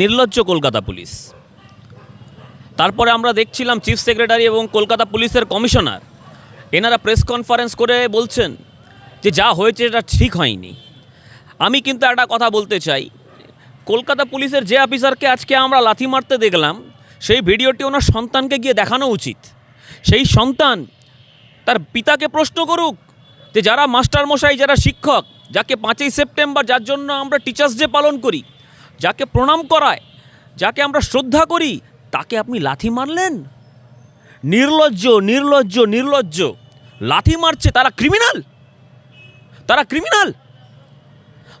নির্লজ্জ কলকাতা পুলিশ। তারপরে আমরা দেখছিলাম চিফ সেক্রেটারি এবং কলকাতা পুলিশের কমিশনার এনারা প্রেস কনফারেন্স করে বলছেন যে যা হয়েছে এটা ঠিক হয়নি। আমি কিন্তু একটা কথা বলতে চাই, কলকাতা পুলিশের যে অফিসারকে আজকে আমরা লাথি মারতে দেখলাম, সেই ভিডিওটি ওনার সন্তানকে গিয়ে দেখানো উচিত। সেই সন্তান তার পিতাকে প্রশ্ন করুক যে যারা মাস্টারমশাই, যারা শিক্ষক, যাকে পাঁচই সেপ্টেম্বর, যার জন্য আমরা টিচার্স ডে পালন করি যাকে প্রণাম করায়, যাকে আমরা শ্রদ্ধা করি, তাকে আপনি লাথি মারলেন? নির্লজ্জ নির্লজ্জ নির্লজ্জ, লাথি মারছে, তারা ক্রিমিনাল তারা ক্রিমিনাল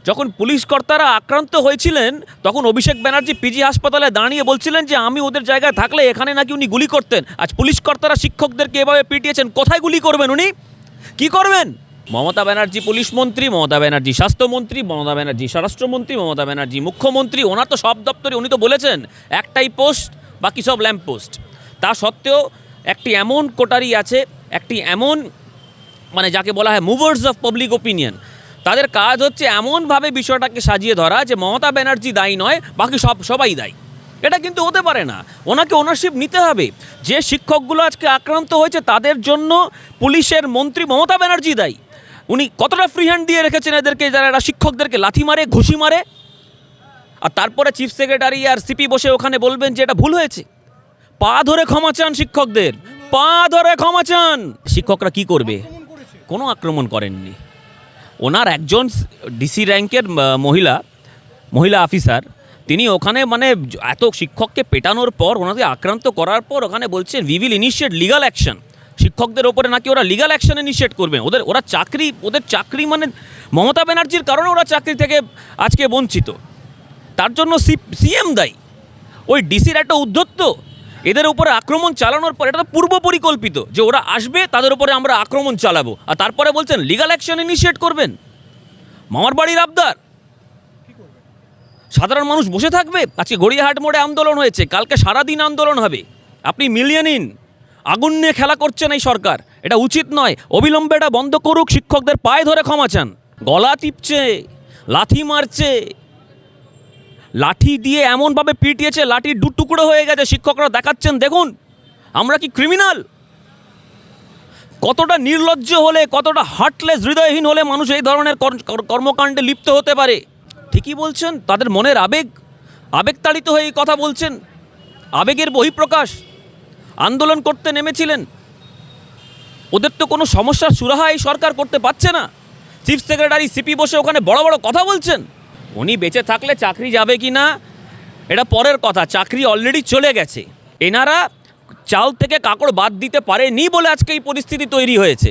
যখন পুলিশ কর্তারা আক্রান্ত হয়েছিলেন, তখন অভিষেক ব্যানার্জি পিজি হাসপাতালে দাঁড়িয়ে বলছিলেন যে, আমি ওদের জায়গায় থাকলে এখানে নাকি উনি গুলি করতেন। আজ পুলিশ কর্তারা শিক্ষকদেরকে এভাবে পিটিয়েছেন। কোথায় গুলি করবেন উনি? কি করবেন? মমতা ব্যানার্জি পুলিশ মন্ত্রী, মমতা ব্যানার্জি স্বাস্থ্যমন্ত্রী মমতা ব্যানার্জি স্বরাষ্ট্রমন্ত্রী, মমতা ব্যানার্জি মুখ্যমন্ত্রী, ওনার তো সব দপ্তরে উনি তো বলেছেন, একটাই পোস্ট, বাকি সব ল্যাম্প পোস্ট। তা সত্ত্বেও একটি এমন কোটারি আছে, একটি এমন মানে যাকে বলা হয় মুভার্স অফ পাবলিক ওপিনিয়ন তাদের কাজ হচ্ছে এমনভাবে বিষয়টাকে সাজিয়ে ধরা যে মমতা ব্যানার্জি দায়ী নয়, বাকি সব, সবাই দায়ী। এটা কিন্তু হতে পারে না। ওনাকে ওনারশিপ নিতে হবে। যে শিক্ষকগুলো আজকে আক্রান্ত হয়েছে, তাদের জন্য পুলিশের মন্ত্রী মমতা ব্যানার্জি দায়ী। উনি কতটা ফ্রি হ্যান্ড দিয়ে রেখেছেন এদেরকে, যারা এরা শিক্ষকদেরকে লাথি মারে, ঘুষি মারে? আর তারপরে চিফ সেক্রেটারি আর সিপি বসে ওখানে বলবেন যে এটা ভুল হয়েছে। পা ধরে ক্ষমা চান শিক্ষকদের। পা ধরে ক্ষমা চান। শিক্ষকরা কি করবে? কোনো আক্রমণ করেননি। ওনার একজন ডিসি র্যাঙ্কের মহিলা মহিলা অফিসার তিনি ওখানে মানে এত শিক্ষককে পেটানোর পর ওনাদের আক্রান্ত করার পর ওখানে বলছেন we will initiate legal action শিক্ষকদের ওপরে নাকি ওরা লিগাল অ্যাকশন ইনিশিয়েট করবে। ওদের, ওরা চাকরি, ওদের চাকরি মানে মমতা ব্যানার্জির কারণে ওরা চাকরি থেকে আজকে বঞ্চিত। তার জন্য সি, সিএম দায়ী। ওই ডিসির একটা উদ্ধত্ত। এদের উপরে আক্রমণ চালানোর পর, এটা তো পূর্ব পরিকল্পিত যে ওরা আসবে, তাদের উপরে আমরা আক্রমণ চালাবো। আর তারপরে বলছেন লিগাল অ্যাকশন ইনিশিয়েট করবেন। মামার বাড়ির আবদার। সাধারণ মানুষ বসে থাকবে? আজকে গড়িয়াহাট মোড়ে আন্দোলন হয়েছে, কালকে সারাদিন আন্দোলন হবে। আপনি মিলিয়ে নিন। আগুন নিয়ে খেলা করছেন এই সরকার। এটা উচিত নয়। অবিলম্বে এটা বন্ধ করুক, শিক্ষকদের পায়ে ধরে ক্ষমা চান। গলা টিপছে, লাথি মারছে। লাঠি দিয়ে এমনভাবে পিটিয়েছে লাঠির দু টুকরো হয়ে গেছে, শিক্ষকরা দেখাচ্ছেন, দেখুন। আমরা কি ক্রিমিনাল কতটা নির্লজ্জ হলে, কতটা হার্টলেস হৃদয়হীন হলে মানুষ এই ধরনের কর- কর- কর্মকাণ্ডে লিপ্ত হতে পারে? ঠিকই বলছেন, তাদের মনের আবেগ, আবেগতাড়িত হয়ে এই কথা বলছেন। আবেগের বহিঃপ্রকাশ, আন্দোলন করতে নেমেছিলেন। ওদের তো কোনো সমস্যার সুরাহা এই সরকার করতে পারছে না। চিফ সেক্রেটারি সিপি বসে ওখানে বড় বড় কথা বলছেন। উনি বেঁচে থাকলে চাকরি যাবে কি না, এটা পরের কথা, চাকরি অলরেডি চলে গেছে। এনারা চাল থেকে কাকড় বাদ দিতে পারেনি বলে আজকে এই পরিস্থিতি তৈরি হয়েছে।